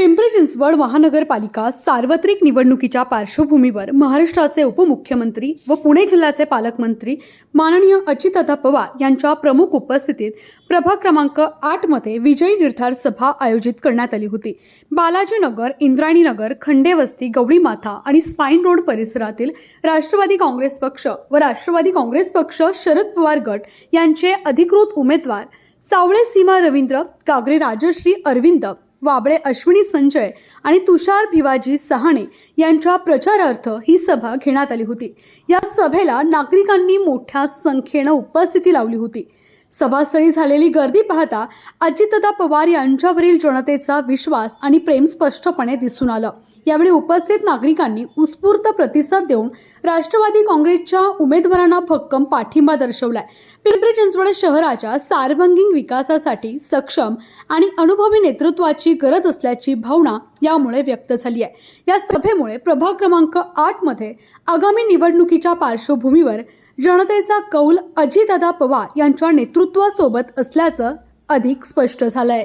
पिंपरी चिंचवड महानगरपालिका सार्वत्रिक निवडणुकीच्या पार्श्वभूमीवर महाराष्ट्राचे उपमुख्यमंत्री व पुणे जिल्ह्याचे पालकमंत्री माननीय अच्युतदादा पवार यांच्या प्रमुख उपस्थितीत प्रभाग क्रमांक आठमध्ये विजयी निर्धार सभा आयोजित करण्यात आली होती. बालाजीनगर इंद्रायणीनगर खंडेवस्ती गवळी माथा आणि स्पाईन रोड परिसरातील राष्ट्रवादी काँग्रेस पक्ष व राष्ट्रवादी काँग्रेस पक्ष शरद पवार गट यांचे अधिकृत उमेदवार सावळे सीमा रवींद्र कागरे राजश्री अरविंद वाबळे अश्विनी संजय आणि तुषार भिवाजी सहाणे यांच्या प्रचारार्थ ही सभा घेण्यात आली होती. या सभेला नागरिकांनी मोठ्या संख्येनं उपस्थिती लावली होती. सभास्थळी झालेली गर्दी पाहता अजितदादा पवार यांच्यावरील जनतेचा विश्वास आणि प्रेम स्पष्टपणे दिसून आलं. यावेळी उपस्थित नागरिकांनी उत्स्फूर्त प्रतिसाद देऊन राष्ट्रवादी काँग्रेसच्या उमेदवारांना भक्कम पाठिंबा दर्शवलाय. पिंपरी चिंचवड शहराच्या सार्वंगीण विकासासाठी सक्षम आणि अनुभवी नेतृत्वाची गरज असल्याची भावना यामुळे व्यक्त झाली आहे या सभेमुळे प्रभाग क्रमांक आठमध्ये आगामी निवडणुकीच्या पार्श्वभूमीवर जनतेचा कौल अजितदादा पवार यांच्या नेतृत्वासोबत असल्याचं अधिक स्पष्ट झालंय.